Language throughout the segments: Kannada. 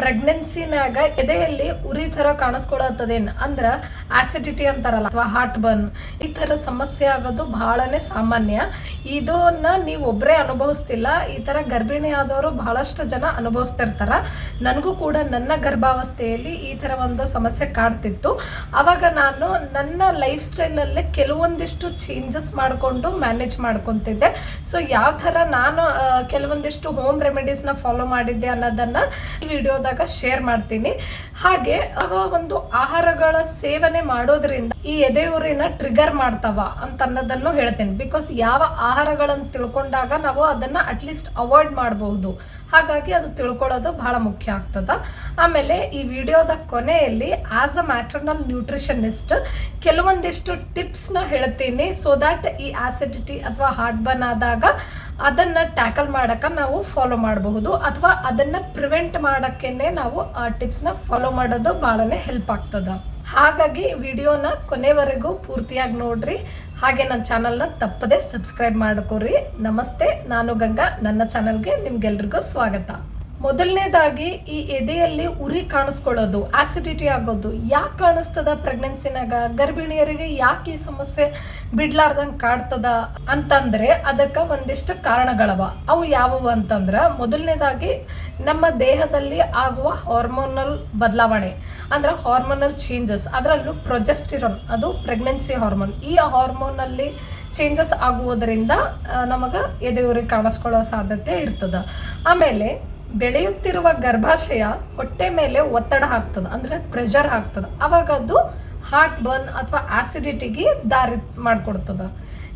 ಪ್ರೆಗ್ನೆನ್ಸಿನಾಗ ಎದೆಯಲ್ಲಿ ಉರಿ ತರ ಕಾಣಿಸ್ಕೊಳತ್ತದೇನ್ ಅಂದ್ರ ಆಸಿಡಿಟಿ ಅಂತಾರಲ್ಲ, ಅಥವಾ ಹಾರ್ಟ್ ಬರ್ನ್ ಈ ತರ ಸಮಸ್ಯೆ ಆಗೋದು ಬಹಳನೇ ಸಾಮಾನ್ಯ. ಇದನ್ನ ನೀವು ಒಬ್ಬರೇ ಅನುಭವಿಸ್ತಿಲ್ಲ, ಈ ತರ ಗರ್ಭಿಣಿ ಆದವರು ಬಹಳಷ್ಟು ಜನ ಅನುಭವಿಸ್ತಿರ್ತಾರ ನನಗೂ ಕೂಡ ನನ್ನ ಗರ್ಭಾವಸ್ಥೆಯಲ್ಲಿ ಈ ತರ ಒಂದು ಸಮಸ್ಯೆ ಕಾಡ್ತಿತ್ತು. ಅವಾಗ ನಾನು ನನ್ನ ಲೈಫ್ ಸ್ಟೈಲಲ್ಲೇ ಕೆಲವೊಂದಿಷ್ಟು ಚೇಂಜಸ್ ಮಾಡಿಕೊಂಡು ಮ್ಯಾನೇಜ್ ಮಾಡ್ಕೊತಿದ್ದೆ. ಸೊ ಯಾವ ಥರ ನಾನು ಕೆಲವೊಂದಿಷ್ಟು ಹೋಮ್ ರೆಮಿಡೀಸ್ನ ಫಾಲೋ ಮಾಡಿದ್ದೆ ಅನ್ನೋದನ್ನ ಈ ವಿಡಿಯೋದಾಗ ಶೇರ್ ಮಾಡ್ತೀನಿ. ಹಾಗೆ ಅವ ಒಂದು ಆಹಾರಗಳ ಸೇವನೆ ಮಾಡೋದ್ರಿಂದ ಈ ಎದೆಯುರಿನ ಟ್ರಿಗರ್ ಮಾಡ್ತಾವ ಅಂತ ಅನ್ನೋದನ್ನು ಹೇಳ್ತೇನೆ. ಬಿಕಾಸ್ ಯಾವ ಆಹಾರಗಳನ್ನು ತಿಳ್ಕೊಂಡಾಗ ನಾವು ಅದನ್ನ ಅಟ್ಲೀಸ್ಟ್ ಅವಾಯ್ಡ್ ಮಾಡಬಹುದು. ಹಾಗಾಗಿ ಅದು ತಿಳ್ಕೊಳ್ಳೋದು ಬಹಳ ಮುಖ್ಯ ಆಗ್ತದ. ಆಮೇಲೆ ಈ ವಿಡಿಯೋದ ಕೊನೆಯಲ್ಲಿ ಆಸ್ ಅ ಮ್ಯಾಟ್ರನಲ್ ನ್ಯೂಟ್ರಿಷನಿಸ್ಟ್ ಕೆಲವೊಂದಿಷ್ಟು ಟಿಪ್ಸ್ನ ಹೇಳ್ತೀನಿ. ಸೊ ದ್ಯಾಟ್ ಈ ಆಸಿಡಿಟಿ ಅಥವಾ ಹಾರ್ಟ್ ಬರ್ನ್ ಆದಾಗ ಅದನ್ನ ಟ್ಯಾಕಲ್ ಮಾಡಕ ನಾವು ಫಾಲೋ ಮಾಡಬಹುದು. ಅಥವಾ ಅದನ್ನ ಪ್ರಿವೆಂಟ್ ಮಾಡೋಕ್ಕೇ ನಾವು ಆ ಟಿಪ್ಸ್ನ ಫಾಲೋ ಮಾಡೋದು ಭಾಳನೇ ಹೆಲ್ಪ್ ಆಗ್ತದ. ಹಾಗಾಗಿ ವಿಡಿಯೋನ ಕೊನೆವರೆಗೂ ಪೂರ್ತಿಯಾಗಿ ನೋಡ್ರಿ. ಹಾಗೆ ನನ್ನ ಚಾನಲ್ನ ತಪ್ಪದೇ ಸಬ್ಸ್ಕ್ರೈಬ್ ಮಾಡ್ಕೋರಿ. ನಮಸ್ತೆ, ನಾನು ಗಂಗಾ. ನನ್ನ ಚಾನಲ್ಗೆ ನಿಮ್ಗೆಲ್ರಿಗೂ ಸ್ವಾಗತ. ಮೊದಲನೇದಾಗಿ ಈ ಎದೆಯಲ್ಲಿ ಉರಿ ಕಾಣಿಸ್ಕೊಳ್ಳೋದು ಆಸಿಡಿಟಿ ಆಗೋದು. ಯಾಕೆ ಕಾಣಿಸ್ತದ ಪ್ರೆಗ್ನೆನ್ಸಿನಾಗ ಗರ್ಭಿಣಿಯರಿಗೆ ಯಾಕೆ ಈ ಸಮಸ್ಯೆ ಬಿಡ್ಲಾರ್ದಂಗೆ ಕಾಡ್ತದ ಅಂತಂದ್ರೆ ಅದಕ್ಕೆ ಒಂದಿಷ್ಟು ಕಾರಣಗಳವ. ಅವು ಯಾವುವು ಅಂತಂದ್ರೆ ಮೊದಲನೇದಾಗಿ ನಮ್ಮ ದೇಹದಲ್ಲಿ ಆಗುವ ಹಾರ್ಮೋನಲ್ ಬದಲಾವಣೆ, ಅಂದ್ರೆ ಹಾರ್ಮೋನಲ್ ಚೇಂಜಸ್ ಅದರಲ್ಲೂ ಪ್ರೊಜೆಸ್ಟಿರೋನ್ ಅದು ಪ್ರೆಗ್ನೆನ್ಸಿ ಹಾರ್ಮೋನ್ ಈ ಹಾರ್ಮೋನಲ್ಲಿ ಚೇಂಜಸ್ ಆಗುವುದರಿಂದ ನಮಗೆ ಎದೆಯುರಿ ಕಾಣಿಸ್ಕೊಳ್ಳೋ ಸಾಧ್ಯತೆ ಇರ್ತದ. ಆಮೇಲೆ ಬೆಳೆಯುತ್ತಿರುವ ಗರ್ಭಾಶಯ ಹೊಟ್ಟೆ ಮೇಲೆ ಒತ್ತಡ ಹಾಕ್ತದ, ಅಂದ್ರೆ ಪ್ರೆಷರ್ ಹಾಕ್ತದ. ಅವಾಗ ಅದು ಹಾರ್ಟ್ ಬರ್ನ್ ಅಥವಾ ಆಸಿಡಿಟಿಗೆ ದಾರಿ ಮಾಡ್ಕೊಡ್ತದ.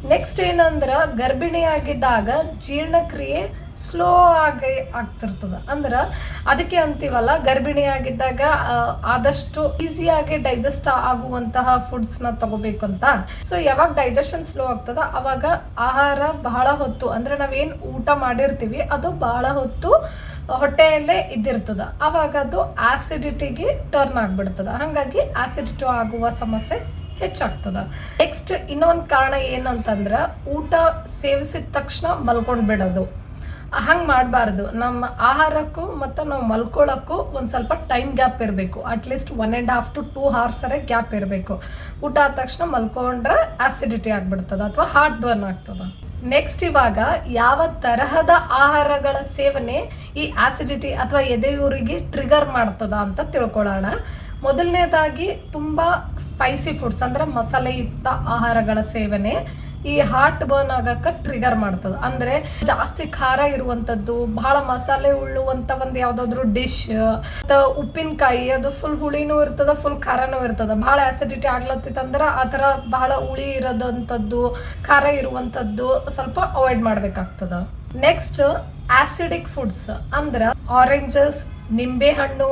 ನೆಕ್ಸ್ಟ್ ಏನಂದ್ರ ಗರ್ಭಿಣಿಯಾಗಿದ್ದಾಗ ಜೀರ್ಣಕ್ರಿಯೆ ಸ್ಲೋ ಆಗಿ ಆಗ್ತಿರ್ತದ. ಅಂದ್ರ ಅದಕ್ಕೆ ಅಂತೀವಲ್ಲ, ಗರ್ಭಿಣಿಯಾಗಿದ್ದಾಗ ಆದಷ್ಟು ಈಸಿಯಾಗಿ ಡೈಜೆಸ್ಟ್ ಆಗುವಂತಹ ಫುಡ್ಸ್ನ ತಗೋಬೇಕು ಅಂತ ಸೊ ಯಾವಾಗ ಡೈಜೆಷನ್ ಸ್ಲೋ ಆಗ್ತದ, ಅವಾಗ ಆಹಾರ ಬಹಳ ಹೊತ್ತು, ಅಂದ್ರೆ ನಾವೇನು ಊಟ ಮಾಡಿರ್ತೀವಿ, ಅದು ಬಹಳ ಹೊತ್ತು ಹೊಟ್ಟೆಯಲ್ಲೇ ಇದ್ದಿರ್ತದ. ಅವಾಗ ಅದು ಆಸಿಡಿಟಿಗೆ ಟರ್ನ್ ಆಗ್ಬಿಡ್ತದ. ಹಾಗಾಗಿ ಆಸಿಡಿಟಿ ಆಗುವ ಸಮಸ್ಯೆ ಹೆಚ್ಚಾಗ್ತದ. ನೆಕ್ಸ್ಟ್ ಇನ್ನೊಂದು ಕಾರಣ ಏನಂತಂದ್ರೆ, ಊಟ ಸೇವಿಸಿದ ತಕ್ಷಣ ಮಲ್ಕೊಂಡ್ ಬಿಡೋದು ಹಂಗೆ ಮಾಡಬಾರ್ದು. ನಮ್ಮ ಆಹಾರಕ್ಕೂ ಮತ್ತು ನಾವು ಮಲ್ಕೊಳ್ಳೋಕ್ಕೂ ಒಂದು ಸ್ವಲ್ಪ ಟೈಮ್ ಗ್ಯಾಪ್ ಇರಬೇಕು. At least one and half to two ಅವರ್ಸರೇ gap ಇರಬೇಕು. ಊಟ ಆದ ತಕ್ಷಣ ಮಲ್ಕೊಂಡ್ರೆ ಆಸಿಡಿಟಿ ಆಗಿಬಿಡ್ತದೆ ಅಥವಾ ಹಾರ್ಟ್ ಬರ್ನ್ ಆಗ್ತದೆ. ನೆಕ್ಸ್ಟ್ ಇವಾಗ ಯಾವ ತರಹದ ಆಹಾರಗಳ ಸೇವನೆ ಈ ಆಸಿಡಿಟಿ ಅಥವಾ ಎದೆಯೂರಿಗೆ ಟ್ರಿಗರ್ ಮಾಡ್ತದ ಅಂತ ತಿಳ್ಕೊಳ್ಳೋಣ. ಮೊದಲನೇದಾಗಿ ತುಂಬ ಸ್ಪೈಸಿ ಫುಡ್ಸ್ ಅಂದ್ರೆ ಮಸಾಲೆಯುಕ್ತ ಆಹಾರಗಳ ಸೇವನೆ. ಈ ಹಾರ್ಟ್ ಬರ್ನ್ ಆಗಕ್ಕೆ ಟ್ರಿಗರ್ ಮಾಡ್ತದ. ಅಂದ್ರೆ ಜಾಸ್ತಿ ಖಾರ ಇರುವಂತದ್ದು ಬಹಳ ಮಸಾಲೆ ಉಳ್ಳುವಂತ ಒಂದು ಯಾವ್ದಾದ್ರು ಡಿಶ್ ಉಪ್ಪಿನಕಾಯಿ, ಅದು ಫುಲ್ ಹುಳಿನೂ ಇರ್ತದ ಫುಲ್ ಖಾರನೂ ಇರ್ತದ. ಬಹಳ ಆಸಿಡಿಟಿ ಆಗ್ಲತ್ತಿತ್ತಂದ್ರ ಆ ಥರ ಬಹಳ ಹುಳಿ ಇರದಂತದ್ದು, ಖಾರ ಇರುವಂತದ್ದು ಸ್ವಲ್ಪ ಅವಾಯ್ಡ್ ಮಾಡ್ಬೇಕಾಗ್ತದ. ನೆಕ್ಸ್ಟ್ ಆಸಿಡಿಕ್ ಫುಡ್ಸ್ ಅಂದ್ರ ಆರೆಂಜಸ್ ನಿಂಬೆ ಹಣ್ಣು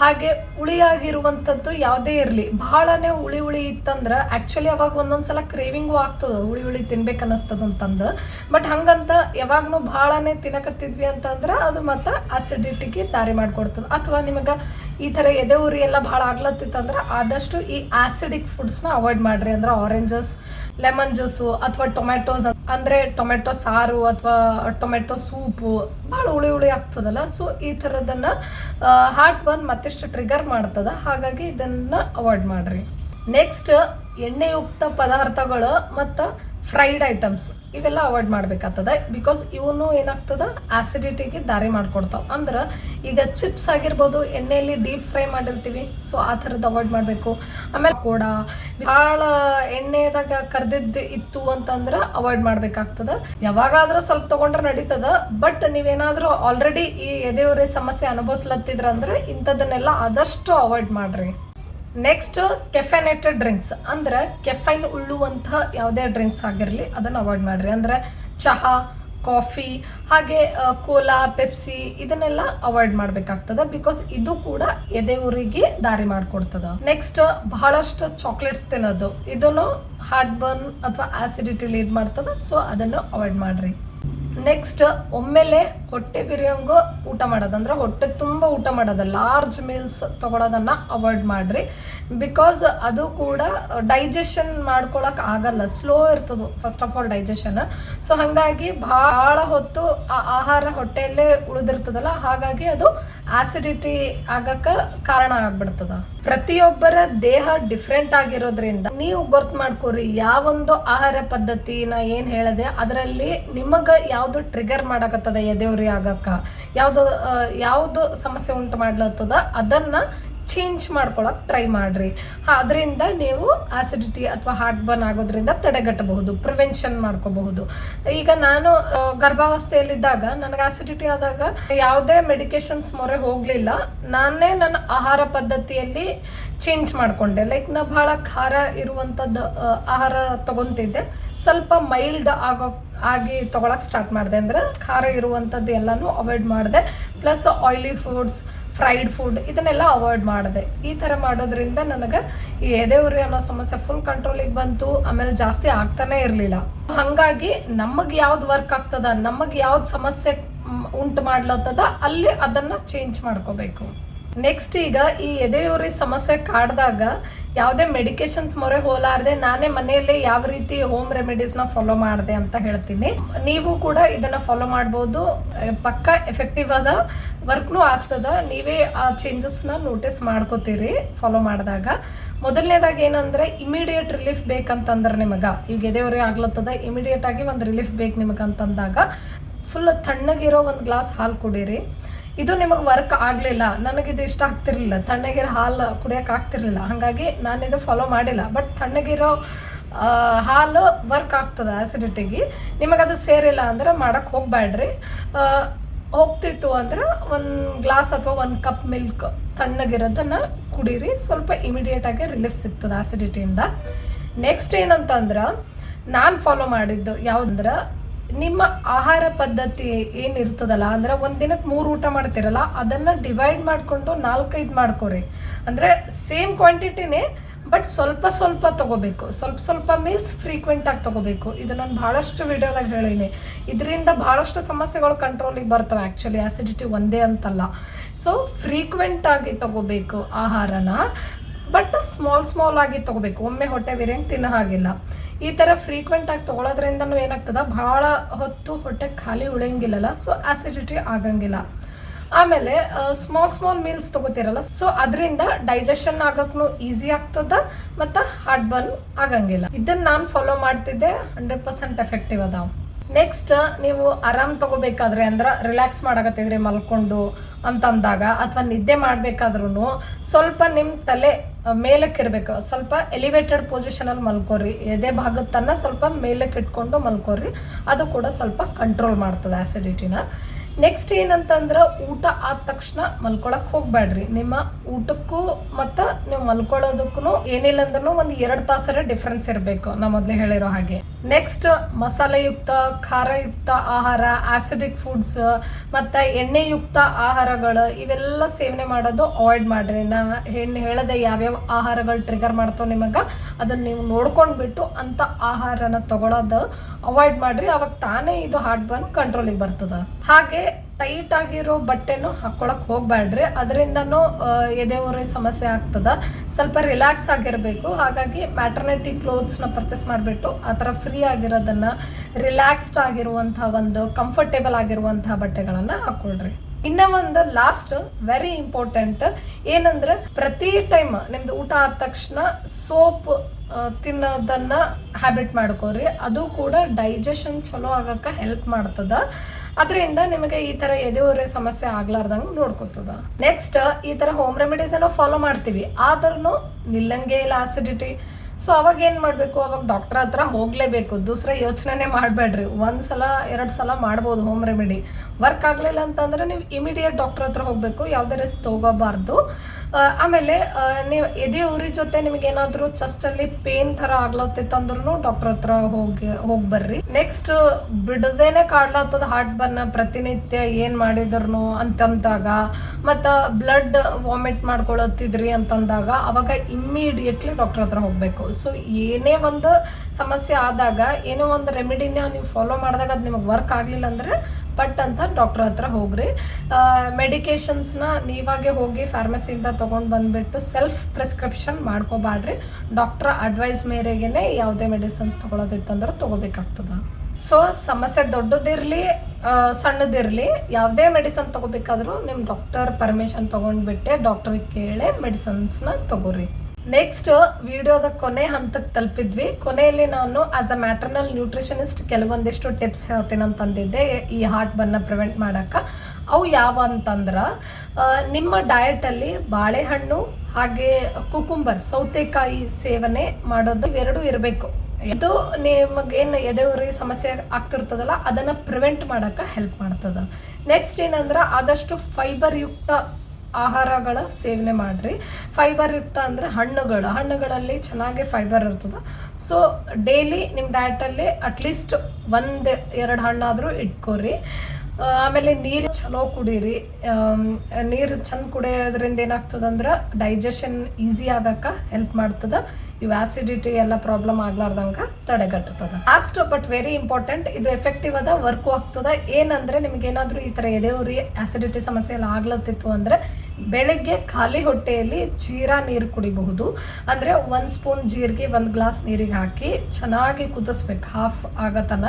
ಹಾಗೆ ಹುಳಿಯಾಗಿರುವಂಥದ್ದು ಯಾವುದೇ ಇರಲಿ. ಬಹಳನೇ ಹುಳಿ ಹುಳಿ ಇತ್ತಂದ್ರೆ ಆ್ಯಕ್ಚುಲಿ ಅವಾಗ ಒಂದೊಂದ್ಸಲ ಕ್ರೇವಿಂಗು ಆಗ್ತದೆ. ಹುಳಿ ಹುಳಿ ತಿನ್ಬೇಕು ಅನ್ನಿಸ್ತದ ಅಂತಂದು ಬಟ್ ಹಂಗಂತ ಯಾವಾಗ್ನು ಭಾಳನೇ ತಿನ್ನಕತ್ತಿದ್ವಿ ಅಂತಂದ್ರೆ ಅದು ಮತ್ತೆ ಆಸಿಡಿಟಿಗೆ ದಾರಿ ಮಾಡ್ಕೊಡ್ತದೆ. ಅಥವಾ ನಿಮಗೆ ಈ ಥರ ಎದೆ ಉರಿ ಎಲ್ಲ ಭಾಳ ಆಗ್ಲತ್ತಿತ್ತಂದ್ರೆ ಆದಷ್ಟು ಈ ಆಸಿಡಿಕ್ ಫುಡ್ಸ್ನ ಅವಾಯ್ಡ್ ಮಾಡ್ರಿ. ಅಂದ್ರೆ ಆರೆಂಜಸ್ ಲೆಮನ್ ಜ್ಯೂಸು ಅಥವಾ ಟೊಮೆಟೊಸ್ ಅಂದ್ರೆ ಟೊಮೆಟೊ ಸಾರು ಅಥವಾ ಟೊಮೆಟೊ ಸೂಪು ಭಾಳ ಹುಳಿ ಹುಳಿ ಆಗ್ತದಲ್ಲ? ಸೊ ಈ ಥರದನ್ನ ಹಾರ್ಟ್ ಬರ್ನ್ ಮತ್ತಿಷ್ಟು ಟ್ರಿಗರ್ ಮಾಡ್ತದ. ಹಾಗಾಗಿ ಇದನ್ನ ಅವಾಯ್ಡ್ ಮಾಡ್ರಿ. ನೆಕ್ಸ್ಟ್ ಎಣ್ಣೆಯುಕ್ತ ಪದಾರ್ಥಗಳು ಮತ್ತು ಫ್ರೈಡ್ ಐಟಮ್ಸ್ ಇವೆಲ್ಲ ಅವಾಯ್ಡ್ ಮಾಡ್ಬೇಕಾಗ್ತದ. ಬಿಕಾಸ್ ಇವನು ಏನಾಗ್ತದ? ಆಸಿಡಿಟಿಗೆ ದಾರಿ ಮಾಡ್ಕೊಡ್ತಾವ. ಅಂದ್ರೆ ಈಗ ಚಿಪ್ಸ್ ಆಗಿರ್ಬೋದು ಎಣ್ಣೆಯಲ್ಲಿ ಡೀಪ್ ಫ್ರೈ ಮಾಡಿರ್ತೀವಿ. ಸೊ ಆ ಥರದ್ದು ಅವಾಯ್ಡ್ ಮಾಡಬೇಕು. ಆಮೇಲೆ ಕೂಡ ಭಾಳ ಎಣ್ಣೆದಾಗ ಕರ್ದಿದ್ದು ಇತ್ತು ಅಂತಂದ್ರೆ ಅವಾಯ್ಡ್ ಮಾಡ್ಬೇಕಾಗ್ತದ. ಯಾವಾಗಾದ್ರೂ ಸ್ವಲ್ಪ ತಗೊಂಡ್ರೆ ನಡೀತದ. ಬಟ್ ನೀವೇನಾದ್ರೂ ಆಲ್ರೆಡಿ ಈ ಎದೆಯವರೇ ಸಮಸ್ಯೆ ಅನುಭವಿಸ್ಲತ್ತಿದ್ರ ಅಂದ್ರೆ ಇಂಥದನ್ನೆಲ್ಲ ಆದಷ್ಟು ಅವಾಯ್ಡ್ ಮಾಡ್ರಿ. ನೆಕ್ಸ್ಟ್ ಕೆಫೆನೇಟೆಡ್ ಡ್ರಿಂಕ್ಸ್ ಅಂದ್ರೆ ಕೆಫೈನ್ ಉಳ್ಳುವಂತಹ ಯಾವುದೇ ಡ್ರಿಂಕ್ಸ್ ಆಗಿರಲಿ, ಅದನ್ನು ಅವಾಯ್ಡ್ ಮಾಡ್ರಿ. ಅಂದ್ರೆ ಚಹಾ ಕಾಫಿ ಹಾಗೆ ಕೋಲಾ ಪೆಪ್ಸಿ ಇದನ್ನೆಲ್ಲ ಅವಾಯ್ಡ್ ಮಾಡ್ಬೇಕಾಗ್ತದ ಬಿಕಾಸ್ ಇದು ಕೂಡ ಎದೆ ಊರಿಗೆ ದಾರಿ ಮಾಡಿಕೊಡ್ತದ. ನೆಕ್ಸ್ಟ್ ಬಹಳಷ್ಟು ಚಾಕ್ಲೇಟ್ಸ್ ತಿನ್ನೋದು. ಇದನ್ನು ಹಾರ್ಟ್ ಬರ್ನ್ ಅಥವಾ ಆಸಿಡಿಟಿ ಲೀಡ್ ಮಾಡ್ತದೆ ಸೊ ಅದನ್ನು ಅವಾಯ್ಡ್ ಮಾಡ್ರಿ. ನೆಕ್ಸ್ಟ್ ಒಮ್ಮೆಲೆ ಹೊಟ್ಟೆ ಬಿರಿಯಂಗು ಊಟ ಮಾಡೋದು ಅಂದ್ರೆ ಹೊಟ್ಟೆ ತುಂಬ ಊಟ ಮಾಡೋದು. ಲಾರ್ಜ್ ಮೀಲ್ಸ್ ತಗೊಳೋದನ್ನ ಅವಾಯ್ಡ್ ಮಾಡ್ರಿ. ಬಿಕಾಸ್ ಅದು ಕೂಡ ಡೈಜೆಷನ್ ಮಾಡ್ಕೊಳಕ್ ಆಗಲ್ಲ. ಸ್ಲೋ ಇರ್ತದೆ first of all digestion so ಹಾಗಾಗಿ ಭಾಳ ಹೊತ್ತು ಆ ಆಹಾರ ಹೊಟ್ಟೆಯಲ್ಲೇ ಉಳಿದಿರ್ತದಲ್ಲ, ಹಾಗಾಗಿ ಅದು ಆಸಿಡಿಟಿ ಆಗಕ್ಕೆ ಕಾರಣ ಆಗ್ಬಿಡ್ತದ. ಪ್ರತಿಯೊಬ್ಬರ ದೇಹ ಡಿಫ್ರೆಂಟ್ ಆಗಿರೋದ್ರಿಂದ ನೀವು ಗೊತ್ತು ಮಾಡ್ಕೋರಿ ಯಾವೊಂದು ಆಹಾರ ಪದ್ಧತಿ ನಾ ಏನ್ ಹೇಳಿದೆ ಅದರಲ್ಲಿ ನಿಮಗೆ ಯಾವುದು ಟ್ರಿಗರ್ ಮಾಡಕತ್ತದ ಎದೆವ್ರಿ ಆಗಕ್ಕ. ಯಾವುದು ಯಾವ್ದು ಸಮಸ್ಯೆ ಉಂಟು ಮಾಡ್ಲತ್ತದ ಅದನ್ನ ಚೇಂಜ್ ಮಾಡ್ಕೊಳಕ್ ಟ್ರೈ ಮಾಡ್ರಿ. ಅದರಿಂದ ನೀವು ಆಸಿಡಿಟಿ ಅಥವಾ ಹಾರ್ಟ್ ಬರ್ನ್ ಆಗೋದ್ರಿಂದ ತಡೆಗಟ್ಟಬಹುದು ಪ್ರಿವೆನ್ಷನ್ ಮಾಡ್ಕೋಬಹುದು. ಈಗ ನಾನು ಗರ್ಭಾವಸ್ಥೆಯಲ್ಲಿದ್ದಾಗ ನನಗೆ ಆಸಿಡಿಟಿ ಆದಾಗ ಯಾವುದೇ ಮೆಡಿಕೇಶನ್ಸ್ ಮೊರೆ ಹೋಗ್ಲಿಲ್ಲ. ನಾನೇ ನನ್ನ ಆಹಾರ ಪದ್ಧತಿಯಲ್ಲಿ ಚೇಂಜ್ ಮಾಡಿಕೊಂಡೆ. ಲೈಕ್ ನಾ ಬಹಳ ಖಾರ ಇರುವಂಥದ್ದು ಆಹಾರ ತಗೊಂತಿದ್ದೆ. ಸ್ವಲ್ಪ ಮೈಲ್ಡ್ ಆಗೋ, ಆಗಿ ತಗೊಳಕ್ ಸ್ಟಾರ್ಟ್ ಮಾಡಿದೆ. ಅಂದ್ರೆ ಖಾರ ಇರುವಂಥದ್ದು ಎಲ್ಲನೂ ಅವಾಯ್ಡ್ ಮಾಡಿದೆ. Plus oily foods fried food ಇದನ್ನೆಲ್ಲ ಅವಾಯ್ಡ್ ಮಾಡಿದೆ. ಈ ಥರ ಮಾಡೋದ್ರಿಂದ ನನಗೆ ಈ ಎದೆಯುರಿ ಅನ್ನೋ ಸಮಸ್ಯೆ ಫುಲ್ ಕಂಟ್ರೋಲಿಗೆ ಬಂತು. ಆಮೇಲೆ ಜಾಸ್ತಿ ಆಗ್ತಾನೆ ಇರಲಿಲ್ಲ. ಹಾಗಾಗಿ ನಮಗೆ ಯಾವ್ದು ವರ್ಕ್ ಆಗ್ತದ, ನಮಗೆ ಯಾವ್ದು ಸಮಸ್ಯೆ ಉಂಟು ಮಾಡ್ಲತ್ತದ, ಅಲ್ಲಿ ಅದನ್ನ ಚೇಂಜ್ ಮಾಡ್ಕೋಬೇಕು. ನೆಕ್ಸ್ಟ್ ಈಗ ಈ ಎದೆಯೂರಿ ಸಮಸ್ಯೆ ಕಾಡಿದಾಗ ಯಾವುದೇ ಮೆಡಿಕೇಶನ್ಸ್ ಮೊರೆ ಹೋಲಾರದೆ ನಾನೇ ಮನೆಯಲ್ಲೇ ಯಾವ ರೀತಿ ಹೋಮ್ ರೆಮಿಡೀಸ್ನ ಫಾಲೋ ಮಾಡಿದೆ ಅಂತ ಹೇಳ್ತೀನಿ. ನೀವು ಕೂಡ ಇದನ್ನು ಫಾಲೋ ಮಾಡ್ಬೋದು. ಪಕ್ಕ ಎಫೆಕ್ಟಿವ್ ಆದ ವರ್ಕ್ನೂ ಆಗ್ತದ. ನೀವೇ ಆ ಚೇಂಜಸ್ನ ನೋಟಿಸ್ ಮಾಡ್ಕೋತೀರಿ ಫಾಲೋ ಮಾಡಿದಾಗ. ಮೊದಲನೇದಾಗಿ ಏನಂದರೆ ಇಮಿಡಿಯೇಟ್ ರಿಲೀಫ್ ಬೇಕಂತಂದ್ರೆ ನಿಮಗೆ. ಈಗ ಎದೆಯುರಿ ಆಗ್ಲತ್ತದ ಇಮಿಡಿಯೇಟಾಗಿ ಒಂದು ರಿಲೀಫ್ ಬೇಕು ನಿಮಗಂತಂದಾಗ. ಫುಲ್ ತಣ್ಣಗಿರೋ ಒಂದು ಗ್ಲಾಸ್ ಹಾಲು ಕುಡೀರಿ. ಇದು ನಿಮಗೆ ವರ್ಕ್ ಆಗಲಿಲ್ಲ ನನಗಿದು ಇಷ್ಟ ಆಗ್ತಿರ್ಲಿಲ್ಲ, ತಣ್ಣಗಿರೋ ಹಾಲು ಕುಡಿಯೋಕೆ ಆಗ್ತಿರ್ಲಿಲ್ಲ, ಹಾಗಾಗಿ ನಾನು ಇದು ಫಾಲೋ ಮಾಡಿಲ್ಲ. ಬಟ್ ತಣ್ಣಗಿರೋ ಹಾಲು ವರ್ಕ್ ಆಗ್ತದೆ ಆ್ಯಸಿಡಿಟಿಗೆ ನಿಮಗದು ಸೇರಿಲ್ಲ ಅಂದ್ರೆ ಮಾಡೋಕ್ಕೆ ಹೋಗಬೇಡ್ರಿ ಹೋಗ್ತಿತ್ತು ಅಂದ್ರೆ ಒಂದು ಗ್ಲಾಸ್ ಅಥವಾ ಒಂದು ಕಪ್ ಮಿಲ್ಕ್ ತಣ್ಣಗಿರೋದನ್ನು ಕುಡೀರಿ. ಸ್ವಲ್ಪ ಇಮಿಡಿಯೇಟಾಗಿ ರಿಲೀಫ್ ಸಿಗ್ತದೆ ಆ್ಯಸಿಡಿಟಿಯಿಂದ ನೆಕ್ಸ್ಟ್ ಏನಂತಂದ್ರೆ, ನಾನು ಫಾಲೋ ಮಾಡಿದ್ದು ಯಾವುದಂದ್ರೆ ನಿಮ್ಮ ಆಹಾರ ಪದ್ಧತಿ ಏನಿರ್ತದಲ್ಲ, ಅಂದ್ರೆ ಒಂದ್ ದಿನಕ್ಕೆ ಮೂರು ಊಟ ಮಾಡ್ತಿರಲ್ಲ, ಅದನ್ನ ಡಿವೈಡ್ ಮಾಡ್ಕೊಂಡು ನಾಲ್ಕೈದು ಮಾಡ್ಕೋರಿ. ಅಂದ್ರೆ ಸೇಮ್ ಕ್ವಾಂಟಿಟಿನೇ ಬಟ್ ಸ್ವಲ್ಪ ಸ್ವಲ್ಪ ತಗೋಬೇಕು. ಸ್ವಲ್ಪ ಸ್ವಲ್ಪ ಮೀಲ್ಸ್ ಫ್ರೀಕ್ವೆಂಟ್ ಆಗಿ ತಗೋಬೇಕು. ಇದು ನಾನು ಬಹಳಷ್ಟು ವಿಡಿಯೋದಾಗ ಹೇಳೀನಿ. ಇದರಿಂದ ಬಹಳಷ್ಟು ಸಮಸ್ಯೆಗಳು ಕಂಟ್ರೋಲಿಗೆ ಬರ್ತವೆ ಆ್ಯಕ್ಚುಲಿ ಆಸಿಡಿಟಿ ಒಂದೇ ಅಂತಲ್ಲ. ಸೊ ಫ್ರೀಕ್ವೆಂಟ್ ಆಗಿ ತಗೋಬೇಕು ಆಹಾರನ ಬಟ್ ಸ್ಮಾಲ್ ಸ್ಮಾಲ್ ಆಗಿ ತಗೋಬೇಕು. ಒಮ್ಮೆ ಹೊಟ್ಟೆ ಬಿರಿಯಾನಿ ತಿನ್ನೋ ಹಾಗಿಲ್ಲ. ಈ ಥರ ಫ್ರೀಕ್ವೆಂಟ್ ಆಗಿ ತಗೊಳ್ಳೋದ್ರಿಂದನೂ ಏನಾಗ್ತದ? ಭಾಳ ಹೊತ್ತು ಹೊಟ್ಟೆ ಖಾಲಿ ಉಳಿಯಂಗಿಲ್ಲಲ್ಲ ಸೊ ಆಸಿಡಿಟಿ ಆಗಂಗಿಲ್ಲ. ಆಮೇಲೆ ಸ್ಮಾಲ್ ಸ್ಮಾಲ್ ಮೀಲ್ಸ್ ತಗೋತಿರಲ್ಲ ಸೊ ಅದರಿಂದ ಡೈಜೆಷನ್ ಆಗಕ್ಕೂ ಈಸಿ ಆಗ್ತದ, ಮತ್ತು ಹಾರ್ಟ್ ಬರ್ನ್ ಆಗಂಗಿಲ್ಲ. ಇದನ್ನ ನಾನು ಫಾಲೋ ಮಾಡ್ತಿದ್ದೆ ಹಂಡ್ರೆಡ್ ಪರ್ಸೆಂಟ್ ಎಫೆಕ್ಟಿವ್ ಅದಾವ. ನೆಕ್ಸ್ಟ್ ನೀವು ಆರಾಮ್ ತಗೋಬೇಕಾದ್ರೆ ಅಂದ್ರೆ ರಿಲ್ಯಾಕ್ಸ್ ಮಾಡಕತ್ತಿದ್ರಿ ಮಲ್ಕೊಂಡು ಅಂತಂದಾಗ, ಅಥವಾ ನಿದ್ದೆ ಮಾಡ್ಬೇಕಾದ್ರೂ ಸ್ವಲ್ಪ ನಿಮ್ಮ ತಲೆ ಮೇಲಕ್ಕೆ ಇರಬೇಕು ಸ್ವಲ್ಪ ಎಲಿವೇಟೆಡ್ ಪೊಸಿಷನಲ್ಲಿ ಮಲ್ಕೋರಿ. ಎದೆ ಭಾಗದ ತನ ಸ್ವಲ್ಪ ಮೇಲಕ್ಕೆ ಇಟ್ಕೊಂಡು ಮಲ್ಕೋರಿ. ಅದು ಕೂಡ ಸ್ವಲ್ಪ ಕಂಟ್ರೋಲ್ ಮಾಡ್ತದೆ ಆಸಿಡಿಟಿನ ನೆಕ್ಸ್ಟ್ ಏನಂತಂದ್ರೆ ಊಟ ಆದ ತಕ್ಷಣ ಮಲ್ಕೊಳಕ್ ಹೋಗ್ಬೇಡ್ರಿ ನಿಮ್ಮ ಊಟಕ್ಕೂ ಮತ್ತು ನೀವು ಮಲ್ಕೊಳ್ಳೋದಕ್ಕೂ ಏನಿಲ್ಲ ಅಂದ್ರೂ ಒಂದು ಎರಡು ತಾಸರ ಡಿಫ್ರೆನ್ಸ್ ಇರಬೇಕು. ನಾ ಮೊದಲೇ ಹೇಳಿರೋ ಹಾಗೆ. ನೆಕ್ಸ್ಟ್ ಮಸಾಲೆಯುಕ್ತ, ಖಾರಯುಕ್ತ ಆಹಾರ ಆಸಿಡಿಕ್ ಫುಡ್ಸ್ ಮತ್ತು ಎಣ್ಣೆಯುಕ್ತ ಆಹಾರಗಳು, ಇವೆಲ್ಲ ಸೇವನೆ ಮಾಡೋದು ಅವಾಯ್ಡ್ ಮಾಡ್ರಿ. ನಾ ಹೆಣ್ಣು ಹೇಳದೆ ಯಾವ್ಯಾವ ಆಹಾರಗಳು ಟ್ರಿಗರ್ ಮಾಡ್ತಾವ ನಿಮಗೆ ಅದನ್ನ ನೀವು ನೋಡ್ಕೊಂಡ್ಬಿಟ್ಟು ಅಂತ ಆಹಾರನ ತಗೊಳೋದು ಅವಾಯ್ಡ್ ಮಾಡ್ರಿ. ಅವಾಗ ತಾನೇ ಇದು ಹಾರ್ಟ್ ಬರ್ನ್ ಕಂಟ್ರೋಲಿಗೆ ಬರ್ತದ. ಹಾಗೆ ಟೈಟ್ ಆಗಿರೋ ಬಟ್ಟೆನೂ ಹಾಕೊಳಕ್ ಹೋಗ್ಬೇಡ್ರಿ ಅದರಿಂದನೂ ಎದೆ ಊರಿ ಸಮಸ್ಯೆ ಆಗ್ತದ. ಸ್ವಲ್ಪ ರಿಲ್ಯಾಕ್ಸ್ ಆಗಿರಬೇಕು. ಹಾಗಾಗಿ ಮ್ಯಾಟರ್ನಿಟಿ ಕ್ಲೋತ್ಸ್ನ ಪರ್ಚೇಸ್ ಮಾಡಿಬಿಟ್ಟು ಆ ಥರ ಫ್ರೀ ಆಗಿರೋದನ್ನ ರಿಲ್ಯಾಕ್ಸ್ಡ್ ಆಗಿರುವಂತಹ ಒಂದು ಕಂಫರ್ಟೇಬಲ್ ಆಗಿರುವಂತಹ ಬಟ್ಟೆಗಳನ್ನು ಹಾಕೊಳ್ರಿ. ಇನ್ನ ಒಂದು ಲಾಸ್ಟ್ ವೆರಿ ಇಂಪಾರ್ಟೆಂಟ್ ಏನಂದ್ರೆ ಪ್ರತಿ ಟೈಮ್ ನಿಮ್ದು ಊಟ ಆದ ತಕ್ಷಣ ಸೋಪ್ ತಿನ್ನೋದನ್ನ ಹ್ಯಾಬಿಟ್ ಮಾಡ್ಕೋರಿ ಅದು ಕೂಡ ಡೈಜೆಷನ್ ಚಲೋ ಆಗಕ್ಕೆ ಹೆಲ್ಪ್ ಮಾಡ್ತದ. ಅದರಿಂದ ನಿಮಗೆ ಈ ತರ ಎದೆ ಉರಿ ಸಮಸ್ಯೆ ಆಗ್ಲಾರ್ದಂಗೆ ನೋಡ್ಕೋತದ. ನೆಕ್ಸ್ಟ್ ಈ ತರ ಹೋಮ್ ರೆಮಿಡೀಸ್ ಏನೋ ಫಾಲೋ ಮಾಡ್ತೀವಿ. ಆದ್ರೂ ನಿಲ್ಲಂಗೆ ಇಲ್ಲ ಆಸಿಡಿಟಿ ಸೊ ಅವಾಗ ಏನು ಮಾಡಬೇಕು? ಅವಾಗ ಡಾಕ್ಟರ್ ಹತ್ರ ಹೋಗಲೇಬೇಕು. ದೂಸರ ಯೋಚನೆ ಮಾಡಬೇಡ್ರಿ. ಒಂದು ಸಲ, ಎರಡು ಸಲ ಮಾಡ್ಬೋದು ಹೋಮ್ ರೆಮಿಡಿ ವರ್ಕ್ ಆಗಲಿಲ್ಲ ಅಂತಂದ್ರೆ ನೀವು ಇಮಿಡಿಯೇಟ್ ಡಾಕ್ಟರ್ ಹತ್ರ ಹೋಗಬೇಕು. ಯಾವುದೇ ರಿಸ್ಕ್ ತಗೋಬಾರ್ದು. ಆಮೇಲೆ ನೀವು ಎದೆ ಉರಿ ಜೊತೆ ನಿಮಗೆ ಏನಾದರೂ ಚೆಸ್ಟಲ್ಲಿ ಪೇನ್ ಥರ ಆಗ್ಲತ್ತಿತ್ತಂದ್ರೂ ಡಾಕ್ಟರ್ ಹತ್ರ ಹೋಗಿ ಹೋಗಿ ಬರ್ರಿ. ನೆಕ್ಸ್ಟ್ ಬಿಡದೇನೆ ಕಾಡ್ಲತ್ತದ ಹಾರ್ಟ್ ಬರ್ನ ಪ್ರತಿನಿತ್ಯ ಏನು ಮಾಡಿದ್ರು ಅಂತಂದಾಗ, ಮತ್ತ ಬ್ಲಡ್ ವಾಮಿಟ್ ಮಾಡ್ಕೊಳತ್ತಿದ್ರಿ ಅಂತಂದಾಗ, ಅವಾಗ ಇಮ್ಮಿಡಿಯೇಟ್ಲಿ ಡಾಕ್ಟರ್ ಹತ್ರ ಹೋಗಬೇಕು. ಸೊ ಏನೇ ಒಂದು ಸಮಸ್ಯೆ ಆದಾಗ, ಏನೋ ಒಂದು ರೆಮಿಡಿನ ನೀವು ಫಾಲೋ ಮಾಡಿದಾಗ ಅದು ನಿಮಗೆ ವರ್ಕ್ ಆಗಲಿಲ್ಲ ಅಂದರೆ ಪಟ್ ಅಂತ ಡಾಕ್ಟರ್ ಹತ್ರ ಹೋಗ್ರಿ. ಮೆಡಿಕೇಶನ್ಸ್ನ ನೀವಾಗೆ ಹೋಗಿ ಫಾರ್ಮಸಿಯಿಂದ ತೊಗೊಂಡು ಬಂದುಬಿಟ್ಟು ಸೆಲ್ಫ್ ಪ್ರಿಸ್ಕ್ರಿಪ್ಷನ್ ಮಾಡ್ಕೋಬಾಡ್ರಿ ಡಾಕ್ಟರ್ ಅಡ್ವೈಸ್ ಮೇರೆಗೆ ಯಾವುದೇ ಮೆಡಿಸಿನ್ಸ್ ತೊಗೊಳೋದಿತ್ತಂದ್ರೆ ತೊಗೋಬೇಕಾಗ್ತದೆ. ಸೊ ಸಮಸ್ಯೆ ದೊಡ್ಡದಿರಲಿ ಸಣ್ಣದಿರಲಿ, ಯಾವುದೇ ಮೆಡಿಸನ್ ತೊಗೋಬೇಕಾದ್ರೂ ನಿಮ್ಮ ಡಾಕ್ಟರ್ ಪರ್ಮಿಷನ್ ತೊಗೊಂಡ್ಬಿಟ್ಟೆ ಡಾಕ್ಟ್ರಿಗೆ ಕೇಳಿ ಮೆಡಿಸನ್ಸ್ನ ತಗೋರಿ. ನೆಕ್ಸ್ಟ್ ವಿಡಿಯೋದ ಕೊನೆ ಹಂತಕ್ಕೆ ತಲುಪಿದ್ವಿ. ಕೊನೆಯಲ್ಲಿ ನಾನು ಆಸ್ ಅ ಮ್ಯಾಟರ್ನಲ್ ನ್ಯೂಟ್ರಿಷನಿಸ್ಟ್ ಕೆಲವೊಂದಿಷ್ಟು ಟಿಪ್ಸ್ ಹೇಳ್ತೀನಿ ಅಂತಂದಿದ್ದೆ ಈ ಹಾರ್ಟ್ ಬನ್ನ ಪ್ರಿವೆಂಟ್ ಮಾಡೋಕ್ಕೆ ಅವು ಯಾವ ಅಂತಂದ್ರೆ ನಿಮ್ಮ ಡಯಟಲ್ಲಿ ಬಾಳೆಹಣ್ಣು ಹಾಗೆ ಕುಕುಂಬರ್ ಸೌತೆಕಾಯಿ ಸೇವನೆ ಮಾಡೋದು ಇವೆರಡೂ ಇರಬೇಕು. ಇದು ನಿಮಗೇನು ಉರಿ ಸಮಸ್ಯೆ ಆಗ್ತಿರ್ತದಲ್ಲ, ಅದನ್ನು ಪ್ರಿವೆಂಟ್ ಮಾಡೋಕ್ಕೆ ಹೆಲ್ಪ್ ಮಾಡ್ತದೆ. ನೆಕ್ಸ್ಟ್ ಏನಂದ್ರೆ, ಆದಷ್ಟು ಫೈಬರ್ ಯುಕ್ತ ಆಹಾರಗಳ ಸೇವನೆ ಮಾಡಿರಿ. ಫೈಬರ್ ಯುಕ್ತ ಅಂದರೆ ಹಣ್ಣುಗಳು, ಹಣ್ಣುಗಳಲ್ಲಿ ಚೆನ್ನಾಗಿ ಫೈಬರ್ ಇರ್ತದೆ. ಸೊ ಡೈಲಿ ನಿಮ್ಮ ಡಯಟಲ್ಲಿ ಅಟ್ಲೀಸ್ಟ್ ಒಂದು ಎರಡು ಹಣ್ಣಾದರೂ ಇಟ್ಕೋರಿ. ಆಮೇಲೆ ನೀರು ಚಲೋ ಕುಡೀರಿ. ನೀರು ಚಂದ ಕುಡಿಯೋದ್ರಿಂದ ಏನಾಗ್ತದಂದ್ರೆ ಡೈಜೆಷನ್ ಈಸಿ ಆಗಕ್ಕೆ ಹೆಲ್ಪ್ ಮಾಡ್ತದೆ. ಇವು ಆಸಿಡಿಟಿ ಎಲ್ಲ ಪ್ರಾಬ್ಲಮ್ ಆಗ್ಲಾರ್ದಂಗೆ ತಡೆಗಟ್ಟುತ್ತದೆ ಲಾಸ್ಟ್ ಬಟ್ ವೆರಿ ಇಂಪಾರ್ಟೆಂಟ್ ಇದು ಎಫೆಕ್ಟಿವ್ ಅದ ವರ್ಕು ಆಗ್ತದ. ಏನಂದ್ರೆ ನಿಮ್ಗೆ ಏನಾದರೂ ಈ ಥರ ಉರಿ ಆಸಿಡಿಟಿ ಸಮಸ್ಯೆ ಎಲ್ಲ ಆಗ್ಲತ್ತಿತ್ತು ಅಂದರೆ ಬೆಳಗ್ಗೆ ಖಾಲಿ ಹೊಟ್ಟೆಯಲ್ಲಿ ಜೀರಾ ನೀರು ಕುಡಿಬಹುದು. ಅಂದರೆ ಒಂದು ಸ್ಪೂನ್ ಜೀರಿಗೆ, ಒಂದು ಗ್ಲಾಸ್ ನೀರಿಗೆ ಹಾಕಿ ಚೆನ್ನಾಗಿ ಕುದಿಸ್ಬೇಕು. ಹಾಫ್ ಆಗತನ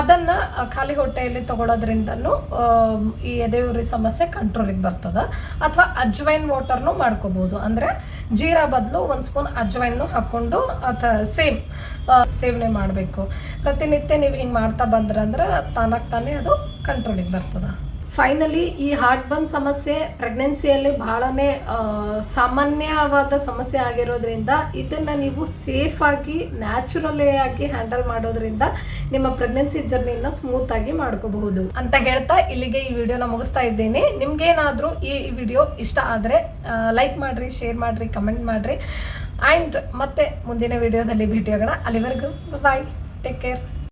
ಅದನ್ನು ಖಾಲಿ ಹೊಟ್ಟೆಯಲ್ಲಿ ತೊಗೊಳೋದ್ರಿಂದನೂ ಈ ಎದೆಯುರಿ ಸಮಸ್ಯೆ ಕಂಟ್ರೋಲಿಗೆ ಬರ್ತದೆ. ಅಥವಾ ಅಜ್ವೈನ್ ವಾಟರ್ನು ಮಾಡ್ಕೋಬೋದು. ಅಂದರೆ ಜೀರಾ ಬದಲು ಒಂದು ಸ್ಪೂನ್ ಅಜ್ವೈನ್ನು ಹಾಕ್ಕೊಂಡು ಅಥ ಸೇಮ್ ಸೇವನೆ ಮಾಡಬೇಕು. ಪ್ರತಿನಿತ್ಯ ನೀವು ಹಿಂಗೆ ಮಾಡ್ತಾ ಬಂದ್ರಂದ್ರೆ ತಾನಾಗಿ ತಾನೇ ಅದು ಕಂಟ್ರೋಲಿಗೆ ಬರ್ತದೆ. ಫೈನಲಿ ಈ ಹಾರ್ಟ್ ಬರ್ನ್ ಸಮಸ್ಯೆ ಪ್ರೆಗ್ನೆನ್ಸಿಯಲ್ಲಿ ಬಹಳನೇ ಸಾಮಾನ್ಯವಾದ ಸಮಸ್ಯೆ ಆಗಿರೋದ್ರಿಂದ ಇದನ್ನ ನೀವು ಸೇಫ್ ಆಗಿ ನ್ಯಾಚುರಲಿ ಆಗಿ ಹ್ಯಾಂಡಲ್ ಮಾಡೋದ್ರಿಂದ ನಿಮ್ಮ ಪ್ರೆಗ್ನೆನ್ಸಿ ಜರ್ನಿನ ಆಗಿ ಮಾಡ್ಕೋಬಹುದು. ಅಂತ ಹೇಳ್ತಾ ಇಲ್ಲಿಗೆ ಈ ವಿಡಿಯೋನ ಮುಗಿಸ್ತಾ ಇದ್ದೀನಿ. ನಿಮ್ಗೇನಾದ್ರೂ ಈ ವಿಡಿಯೋ ಇಷ್ಟ ಆದ್ರೆ ಲೈಕ್ ಮಾಡ್ರಿ ಶೇರ್ ಮಾಡ್ರಿ ಕಮೆಂಟ್ ಮಾಡ್ರಿ. ಆ್ಯಂಡ್ ಮತ್ತೆ ಮುಂದಿನ ವಿಡಿಯೋದಲ್ಲಿ ಭೇಟಿಯಾಗೋಣ. ಅಲ್ಲಿವರೆಗೂ ಬಾಯ್ ಟೇಕ್ ಕೇರ್